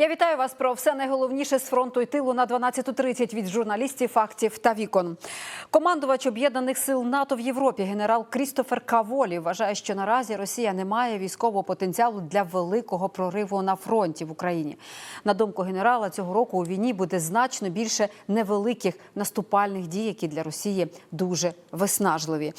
Я вітаю вас про все найголовніше з фронту і тилу на 12.30 від журналістів, фактів та вікон. Командувач об'єднаних сил НАТО в Європі генерал Крістофер Каволі вважає, що наразі Росія не має військового потенціалу для великого прориву на фронті в Україні. На думку генерала, цього року у війні буде значно більше невеликих наступальних дій, які для Росії дуже виснажливі.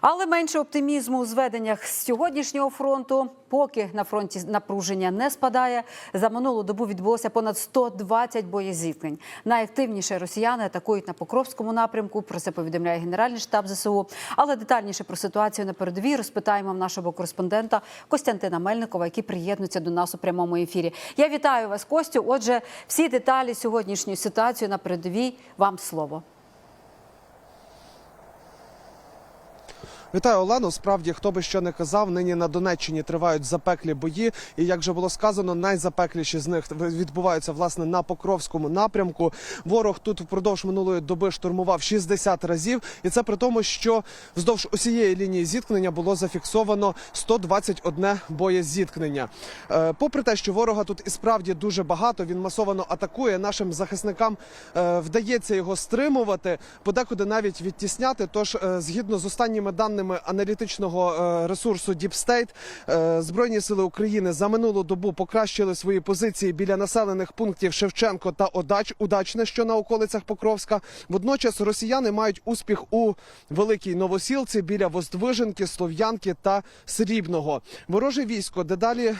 Але менше оптимізму у зведеннях з сьогоднішнього фронту, поки на фронті напруження не спадає. За минулу добу відбулося понад 120 боєзіткнень. Найактивніше росіяни атакують на Покровському напрямку. Про це повідомляє Генеральний штаб ЗСУ. Але детальніше про ситуацію на передовій розпитаємо в нашого кореспондента Костянтина Мельникова, який приєднується до нас у прямому ефірі. Я вітаю вас, Костю. Отже, всі деталі сьогоднішньої ситуації на передовій. Вам слово. Вітаю, Олено. Справді, хто би що не казав, нині на Донеччині тривають запеклі бої. І як вже було сказано, найзапекліші з них відбуваються власне на Покровському напрямку. Ворог тут впродовж минулої доби штурмував 60 разів, і це при тому, що вздовж усієї лінії зіткнення було зафіксовано 121 боєзіткнення. Е, Попри те, що ворога тут і справді дуже багато, він масовано атакує. Нашим захисникам е, вдається його стримувати, подекуди навіть відтісняти. Тож, е, згідно з останніми даними аналітичного е, ресурсу Deep State, е, збройні сили України за минулу добу покращили свої позиції біля населених пунктів Шевченко та Одач, удачне, що на околицях Покровська. Водночас росіяни мають успіх у великій новосілці біля Воздвиженки, Слов'янки та Срібного. Вороже військо дедалі е,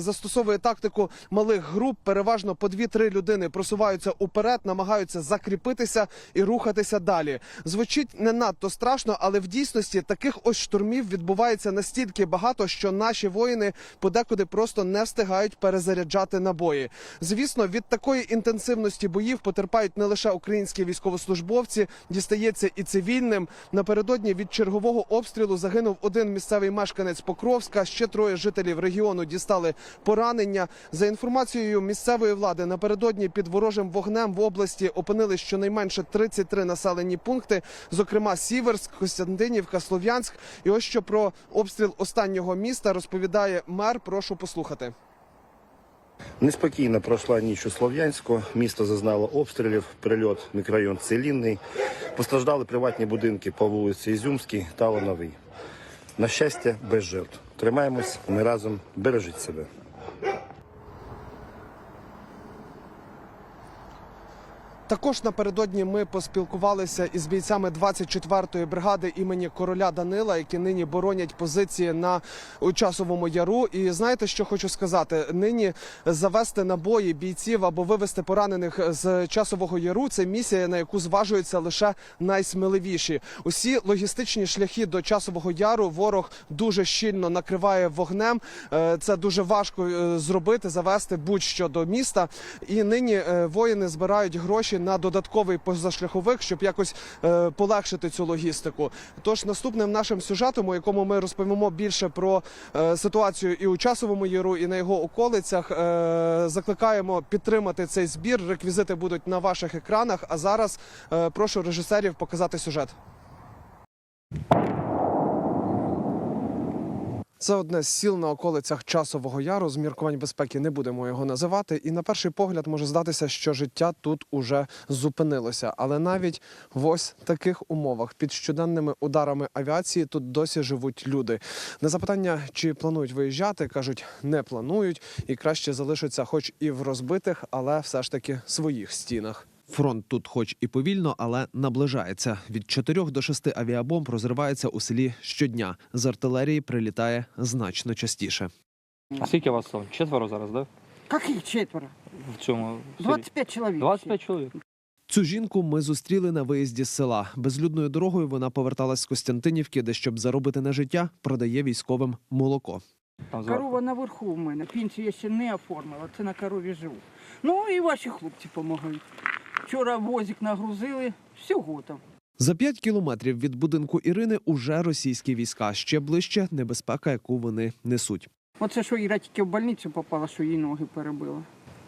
застосовує тактику малих груп. Переважно по 2-3 людини просуваються уперед, намагаються закріпитися і рухатися далі. Звучить не надто страшно, але в дійсності таких ось штурмів відбувається настільки багато, що наші воїни подекуди просто не встигають перезаряджати набої. Звісно, від такої інтенсивності боїв потерпають не лише українські військовослужбовці, дістається і цивільним. Напередодні від чергового обстрілу загинув один місцевий мешканець Покровська. Ще троє жителів регіону дістали поранення. За інформацією місцевої влади, напередодні під ворожим вогнем в області опинились щонайменше 33 населені пункти, зокрема Сіверськ, Костянтинівка, Слов'янськ. І ось що про обстріл останнього міста розповідає мер. Прошу послухати. Неспокійно пройшла ніч у Слов'янську. Місто зазнало обстрілів, прильот мікрорайон Целінний. Постраждали приватні будинки по вулиці Ізюмській та Лановій. На щастя, без жертв. Тримаємось, ми разом бережіть себе. Також напередодні ми поспілкувалися із бійцями 24-ї бригади імені короля Данила, які нині боронять позиції на часовому яру. І знаєте, що хочу сказати? Нині завести на бої бійців або вивести поранених з часового яру. Це місія, на яку зважуються лише найсміливіші. Усі логістичні шляхи до часового яру ворог дуже щільно накриває вогнем. Е, Це дуже важко е, зробити, завести будь-що до міста. І нині е, воїни збирають гроші на додатковий позашляховик, щоб якось е, полегшити цю логістику. Тож наступним нашим сюжетом, у якому ми розповімо більше про е, ситуацію і у часовому яру, і на його околицях, е, закликаємо підтримати цей збір. Реквізити будуть на ваших екранах. А зараз прошу режисерів показати сюжет. Це одне з сіл на околицях часового яру. З міркувань безпеки не будемо його називати. І на перший погляд може здатися, що життя тут уже зупинилося. Але навіть в ось таких умовах під щоденними ударами авіації тут досі живуть люди. На запитання, чи планують виїжджати, кажуть, не планують і краще залишаться, хоч і в розбитих, але все ж таки своїх стінах. Фронт тут, хоч і повільно, але наближається. Від 4 до 6 авіабомб розривається у селі щодня. З артилерії прилітає значно частіше. А скільки вас там? Четверо зараз, да? Каких четверо? В цьому селі? 25 человек. 25 чоловік. Цю жінку ми зустріли на виїзді з села. Безлюдною дорогою вона поверталась з Костянтинівки, де щоб заробити на життя, продає військовим молоко. Там. Корова наверху у мене. Пенсію я ще не оформила, це на корові живу. Ну і ваші хлопці допомагають. Вчора возик нагрузили, всього там. За 5 кілометрів від будинку Ірини уже російські війська. Ще ближче небезпека, яку вони несуть. Оце що Іра тільки в больницю попала, що їй ноги перебила.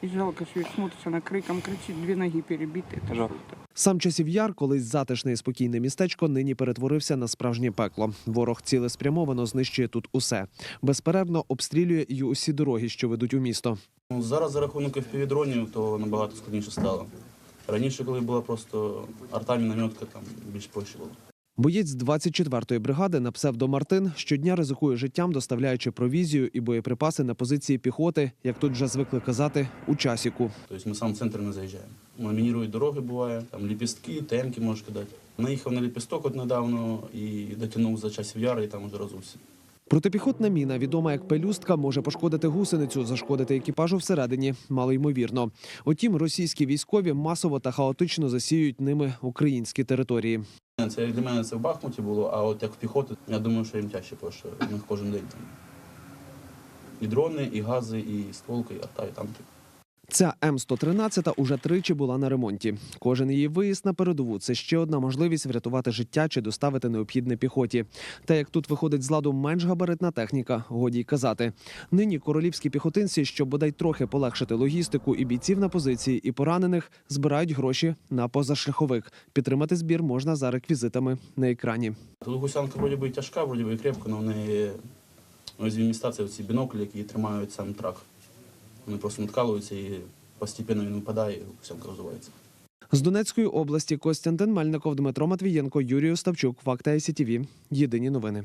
И жалко, что ведь смотрится на криком, кричит, две ноги перебиты. Это Жалко. Сам часів яр, колись затишне і спокійне містечко, нині перетворився на справжнє пекло. Ворог цілеспрямовано знищує тут усе. Безперервно обстрілює й усі дороги, що ведуть у місто. Ну, Зараз за рахунок FPV-дронів, то набагато складніше стало. Раніше, коли була просто арта мінометка, там більш проще було. Боєць 24-ї бригади на псевдо Мартин щодня ризикує життям, доставляючи провізію і боєприпаси на позиції піхоти, як тут вже звикли казати, у часіку. Тобто ми сам в центр не заїжджаємо. Мінірують дороги буває, там ліпістки, темки можеш кидати. Наїхав на ліпісток от недавно і дотягнув за часів яри, і там уже розувся. Протипіхотна міна, відома як пелюстка, може пошкодити гусеницю, зашкодити екіпажу всередині, мало ймовірно. Утім, російські військові масово та хаотично засіюють ними українські території. Це для мене це в Бахмуті було, а от як в піхоту, я думаю, що їм тяжче, тому що кожен день там і дрони, і гази, і стволки, і арта, і танки. Ця М113 уже тричі була на ремонті. Кожен її виїзд на передову це ще одна можливість врятувати життя чи доставити необхідне піхоті. Та як тут виходить з ладу менш габаритна техніка, годі й казати. Нині королівські піхотинці, щоб бодай трохи полегшити логістику і бійців на позиції, і поранених, збирають гроші на позашляховик. Підтримати збір можна за реквізитами на екрані. Тут гусянка вроді би тяжка, вроді би крепка, але в неї ось це ці біноклі, які тримають сам трак. Вони просто надкалуються і постійно він випадає, і гусянка розвивається. З Донецької області Костянтин Мельников, Дмитро Матвієнко, Юрій Оставчук, Факта СІТВ. Єдині новини.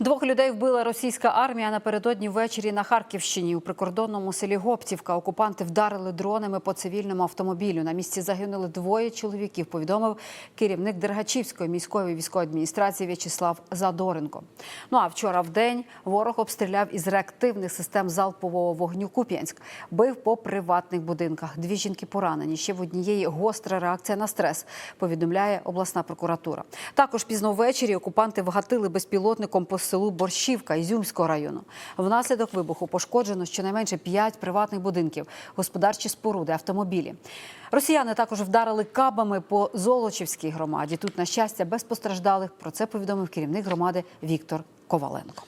Двох людей вбила російська армія напередодні ввечері на Харківщині. У прикордонному селі Гоптівка окупанти вдарили дронами по цивільному автомобілю. На місці загинули двоє чоловіків. Повідомив керівник Дергачівської міської військової адміністрації В'ячеслав Задоренко. Ну а вчора в день ворог обстріляв із реактивних систем залпового вогню Куп'янськ. Бив по приватних будинках. Дві жінки поранені. Ще в однієї гостра реакція на стрес. Повідомляє обласна прокуратура. Також пізно ввечері окупанти вгатили безпілотником по селу Борщівка Ізюмського району. Внаслідок вибуху пошкоджено щонайменше п'ять приватних будинків, господарчі споруди, автомобілі. Росіяни також вдарили кабами по Золочівській громаді. Тут, на щастя, без постраждалих. Про це повідомив керівник громади Віктор Коваленко.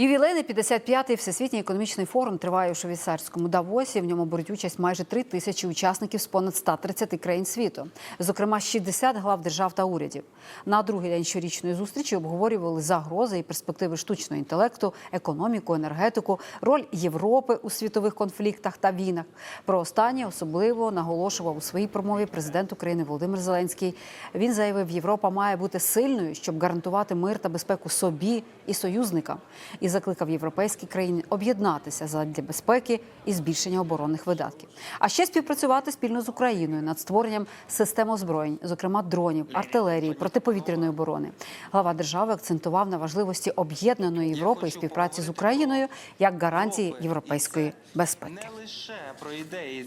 Ювілейний 55-й Всесвітній економічний форум триває у швейцарському Давосі. В ньому беруть участь майже три тисячі учасників з понад 130 країн світу, зокрема 60 глав держав та урядів. На другий день щорічної зустрічі обговорювали загрози і перспективи штучного інтелекту, економіку, енергетику, роль Європи у світових конфліктах та війнах. Про останнє особливо наголошував у своїй промові президент України Володимир Зеленський. Він заявив, Європа має бути сильною, щоб гарантувати мир та безпеку собі і союзникам. І закликав європейські країни об'єднатися задля безпеки і збільшення оборонних видатків. А ще співпрацювати спільно з Україною над створенням систем озброєнь, зокрема дронів, артилерії, протиповітряної оборони. Глава держави акцентував на важливості об'єднаної Європи і співпраці з Україною як гарантії європейської безпеки. Не лише про ідеї.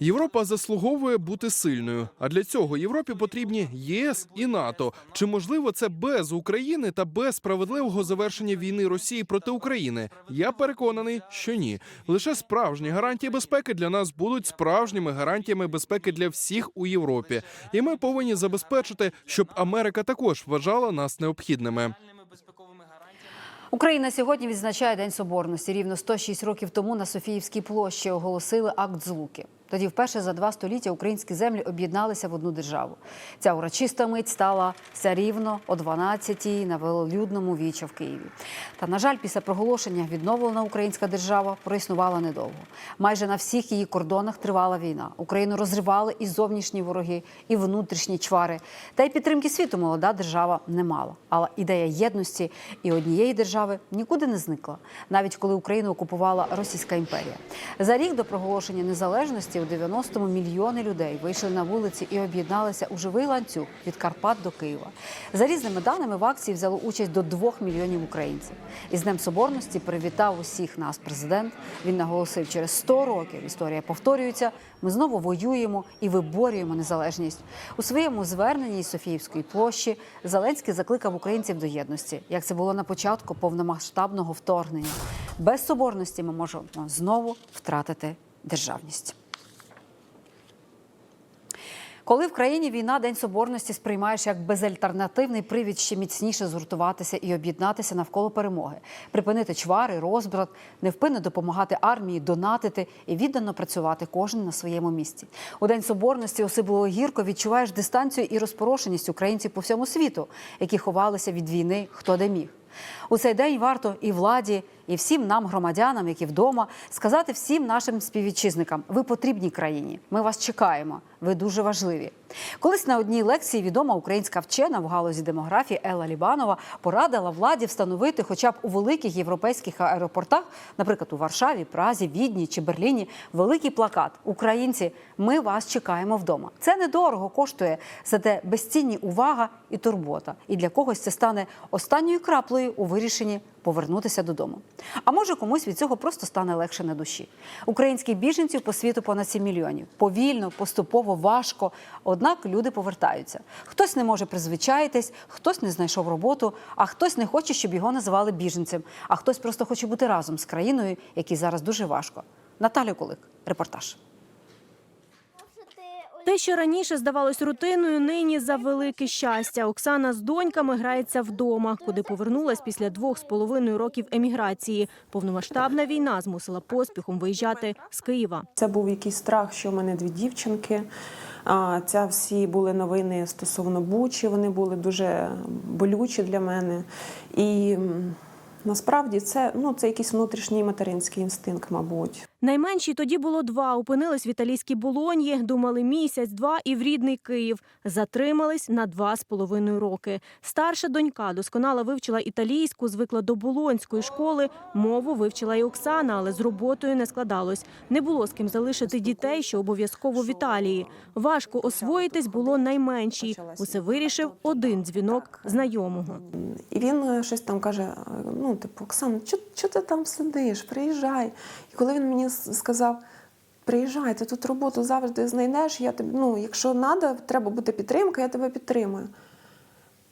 Європа заслуговує бути сильною. А для цього Європі потрібні ЄС і НАТО. Чи можливо це без України та без справедливого завершення війни Росії проти України? Я переконаний, що ні. Лише справжні гарантії безпеки для нас будуть справжніми гарантіями безпеки для всіх у Європі. І ми повинні забезпечити, щоб Америка також вважала нас необхідними. Україна сьогодні відзначає День Соборності. Рівно 106 років тому на Софіївській площі оголосили акт злуки. Тоді, вперше за два століття, українські землі об'єдналися в одну державу. Ця урочиста мить стала рівно о 12-й на велолюдному віча в Києві. Та, на жаль, після проголошення відновлена українська держава проіснувала недовго. Майже на всіх її кордонах тривала війна. Україну розривали і зовнішні вороги, і внутрішні чвари. Та й підтримки світу молода держава не мала. Але ідея єдності і однієї держави нікуди не зникла, навіть коли Україну окупувала Російська імперія. За рік до проголошення незалежності у 90-му мільйони людей вийшли на вулиці і об'єдналися у живий ланцюг від Карпат до Києва. За різними даними в акції взяло участь до 2 мільйонів українців. Із Днем Соборності привітав усіх нас президент. Він наголосив, через 100 років історія повторюється. Ми знову воюємо і виборюємо незалежність. У своєму зверненні із Софіївської площі Зеленський закликав українців до єдності, як це було на початку повномасштабного вторгнення. Без соборності ми можемо знову втратити державність. Коли в країні війна, День Соборності сприймаєш як безальтернативний привід ще міцніше згуртуватися і об'єднатися навколо перемоги, припинити чвари, розбрат, невпинно допомагати армії, донатити і віддано працювати кожен на своєму місці. У День Соборності особливо гірко відчуваєш дистанцію і розпорошеність українців по всьому світу, які ховалися від війни хто де міг. У цей день варто і владі, і всім нам, громадянам, які вдома, сказати всім нашим співвітчизникам: ви потрібні країні. Ми вас чекаємо. Ви дуже важливі. Колись на одній лекції відома українська вчена в галузі демографії Елла Лібанова порадила владі встановити, хоча б у великих європейських аеропортах, наприклад, у Варшаві, Празі, Відні чи Берліні, великий плакат Українці, ми вас чекаємо вдома. Це недорого коштує, зате безцінні увага і турбота. І для когось це стане останньою краплею у вирішенні повернутися додому. А може комусь від цього просто стане легше на душі. Українських біженців по світу понад 7 мільйонів. Повільно, поступово, важко. Однак люди повертаються. Хтось не може призвичаїтись, хтось не знайшов роботу, а хтось не хоче, щоб його називали біженцем, а хтось просто хоче бути разом з країною, якій зараз дуже важко. Наталя Кулик, репортаж. Те, що раніше здавалось рутиною, нині за велике щастя. Оксана з доньками грається вдома, куди повернулась після двох з половиною років еміграції. Повномасштабна війна змусила поспіхом виїжджати з Києва. Це був якийсь страх, що в мене дві дівчинки. Це всі були новини стосовно Бучі, вони були дуже болючі для мене. І насправді це, ну, це якийсь внутрішній материнський інстинкт, мабуть. Найменшій тоді було два. Опинились в італійській Болоньї, думали місяць-два і в рідний Київ. Затримались на два з половиною роки. Старша донька досконало вивчила італійську, звикла до болонської школи. Мову вивчила і Оксана, але з роботою не складалось. Не було з ким залишити дітей, що обов'язково в Італії. Важко освоїтись було найменшій. Усе вирішив один дзвінок знайомого. І він е, щось там каже: е, ну, типу, Оксана, що ти там сидиш? Приїжджай. І коли він мені с- сказав, приїжджай, ти тут роботу завжди знайдеш, я тобі, ну, якщо треба, треба бути підтримка, я тебе підтримую.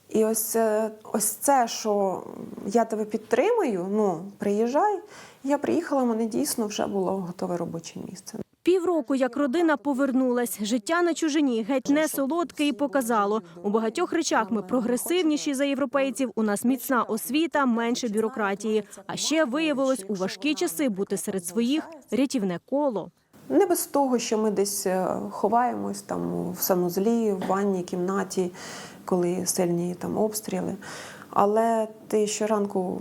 І ось, е, ось це, що я тебе підтримую, ну, приїжджай. Я приїхала, в мене дійсно вже було готове робоче місце. Півроку, як родина повернулась, життя на чужині геть не солодке і показало. У багатьох речах ми прогресивніші за європейців. У нас міцна освіта, менше бюрократії. А ще виявилось у важкі часи бути серед своїх рятівне коло. Не без того, що ми десь е, ховаємось там в санузлі, в ванній кімнаті, коли сильні там обстріли. Але ти щоранку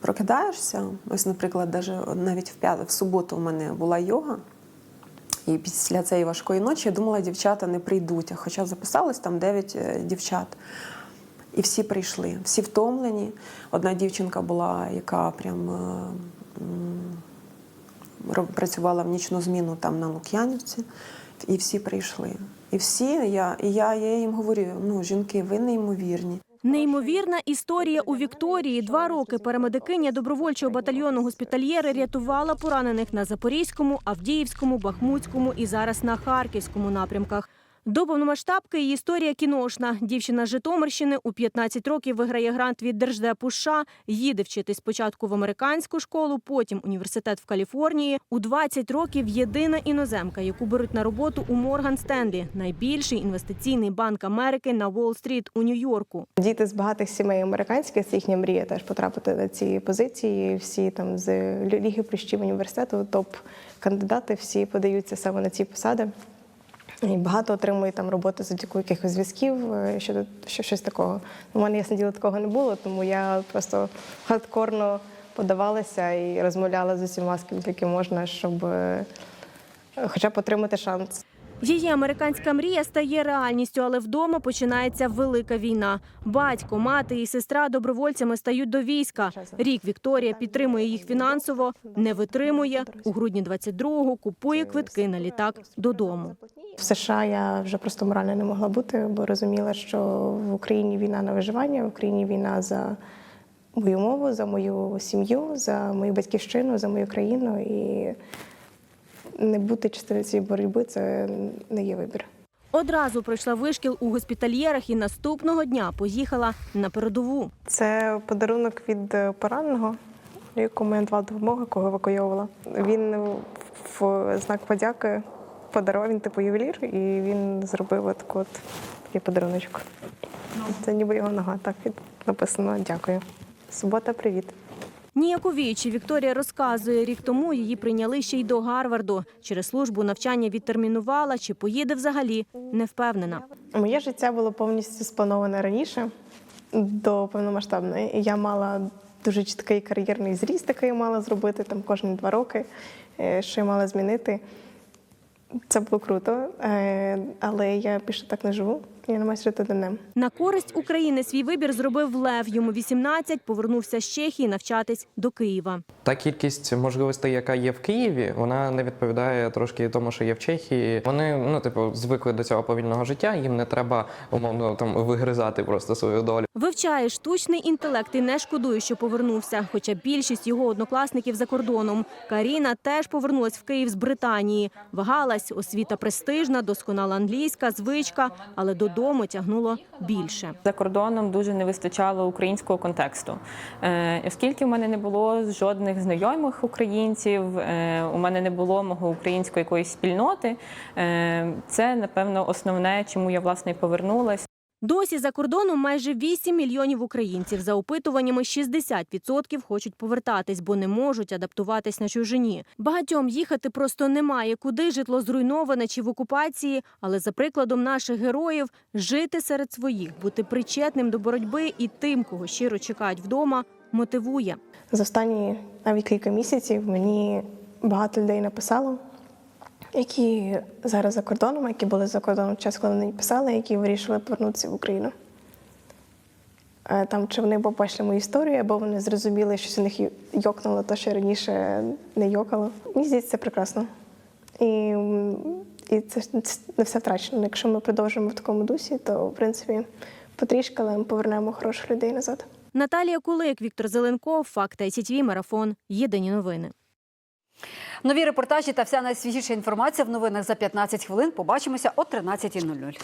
прокидаєшся. Ось, наприклад, навіть в в суботу у мене була йога. І після цієї важкої ночі я думала, дівчата не прийдуть. Хоча записалось там 9 дівчат. І всі прийшли, всі втомлені. Одна дівчинка була, яка прям е, працювала в нічну зміну там на Лук'янівці, і всі прийшли. І всі, я, і я, я їм говорю: ну, жінки, ви неймовірні. Неймовірна історія у Вікторії. Два роки парамедикиня добровольчого батальйону госпітальєри рятувала поранених на Запорізькому, Авдіївському, Бахмутському і зараз на Харківському напрямках. До повномасштабки її історія кіношна. Дівчина з Житомирщини у 15 років виграє грант від Держдепу США, їде вчитись спочатку в американську школу, потім університет в Каліфорнії. У 20 років єдина іноземка, яку беруть на роботу у Морган Стенлі, найбільший інвестиційний банк Америки на Уолл-стріт у Нью-Йорку. Діти з багатих сімей американських це їхня мрія теж потрапити на ці позиції. Всі там з Лі- ліги плющів університету, топ-кандидати, всі подаються саме на ці посади. І багато отримую там роботи завдяки якихось зв'язків, е, щодо що, щось такого. У мене ясне діло такого не було, тому я просто хардкорно подавалася і розмовляла з усіма, тільки можна, щоб е, хоча б отримати шанс. Її американська мрія стає реальністю, але вдома починається велика війна. Батько, мати і сестра добровольцями стають до війська. Рік Вікторія підтримує їх фінансово, не витримує. У грудні 22-го купує квитки на літак додому. В США я вже просто морально не могла бути, бо розуміла, що в Україні війна на виживання, в Україні війна за мою мову, за мою сім'ю, за мою батьківщину, за мою країну. І не бути частиною цієї боротьби це не є вибір. Одразу пройшла вишкіл у госпітальєрах і наступного дня поїхала на передову. Це подарунок від е, пораненого, якому я надавала допомогу, кого евакуйовувала. Він в знак подяки подарував він типу ювелір, і він зробив от таку от такий подаруночок. Це ніби його нога, так і написано Дякую. Субота, привіт. Ніяковіючи, Вікторія розказує, рік тому її прийняли ще й до Гарварду. Через службу навчання відтермінувала, чи поїде взагалі, не впевнена. Моє життя було повністю сплановане раніше до повномасштабної. Я мала дуже чіткий кар'єрний зріст, який мала зробити там кожні два роки, е, що я мала змінити. Це було круто, е, але я більше так не живу. На користь України свій вибір зробив Лев. Йому 18, повернувся з Чехії навчатись до Києва. Та кількість можливостей, яка є в Києві, вона не відповідає трошки тому, що є в Чехії. Вони ну, типу, звикли до цього повільного життя. Їм не треба умовно там вигризати просто свою долю. Вивчає штучний інтелект і не шкодує, що повернувся. Хоча більшість його однокласників за кордоном. Каріна теж повернулась в Київ з Британії. Вагалась, освіта престижна, досконала англійська, звичка, але додому тягнуло більше. За кордоном дуже не вистачало українського контексту. Е, Оскільки в мене не було жодних знайомих українців, е, у мене не було мого української якоїсь спільноти. е, Це, напевно, основне, чому я власне повернулася. Досі за кордоном майже 8 мільйонів українців. За опитуваннями 60% хочуть повертатись, бо не можуть адаптуватись на чужині. Багатьом їхати просто немає куди, житло зруйноване чи в окупації. Але за прикладом наших героїв жити серед своїх, бути причетним до боротьби і тим, кого щиро чекають вдома, мотивує. За останні навіть кілька місяців мені багато людей написало, які зараз за кордоном, які були за кордоном в час, коли вони писали, які вирішили повернутися в Україну. Е, Там чи вони побачили мою історію, або вони зрозуміли, що з них йокнуло те, що раніше не йокало. Мені здається, це прекрасно. І, і це не все втрачено. Якщо ми продовжимо в такому дусі, то в принципі потрішки, але ми повернемо хороших людей назад. Наталія Кулик, Віктор Зеленков, Факт ICTV, Марафон. Єдині новини. Нові репортажі та вся найсвіжіша інформація в новинах за 15 хвилин. Побачимося о 13.00.